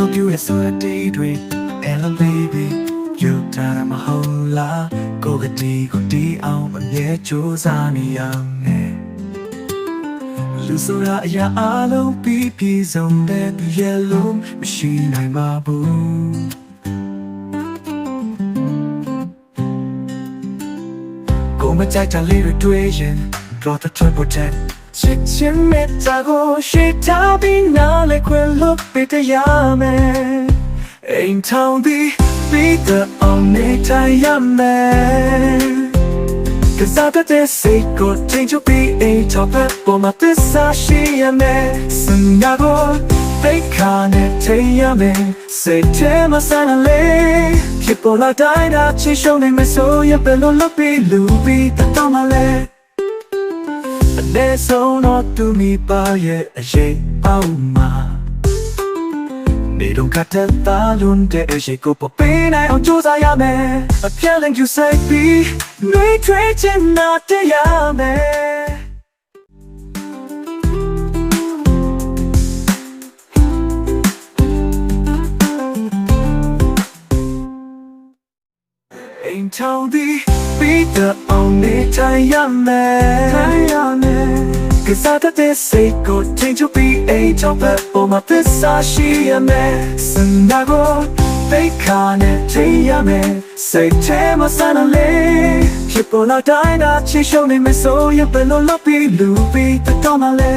တို့ပြရဲ့ဆိုတဲ့တေးတွေ Ella baby you time မဟုတ်လားကိုကတိကိုတီးအောင်အမြဲကြိုးစားနေရမယ်လူဆိုတာအရာအလုံးပြီးပြီးဆုံးတဲ့သူရဲ့လုံးမရှိနိုင်ပါဘူးကိုမကြိုက်တဲ့လေးတွေတွေ့ရင် draw the turbo tag ချစ်ချင်မြတ်တာကိုရှိထားပြီးနားလေ ခွင့်လို့ပြတဲ့ရမယ်အိမ်ထောင်ပြီးပြီးတဲ့အောင်နေထိုင်ရမယ် Cause I got this secret change to be a top up for my this me Sinago fake can it take me Say tell my son a lay Keep all I died up she show me so you below look be loopy the tomale But there's so not to me by it a shade out my နေတော့ ကတည်းကလွန်တဲ့အရှိကိုပပေးနိုင်အောင်ကြိုးစားရမယ်အပြည့်လင်းယူဆိုင်ပြီးနှွေးထွေးချင်နာတရားမယ် အိမ်ထောင်သည်ပြီးတော့အောင်နေထိုင်ရမယ်ထိုင်ရမယ် Cause I got this secret change to be a top up for my pizza she a man Sinago fake can it take a man Say tell my son a lay Keep on our dine up she show me so you below lobby loopy the tomale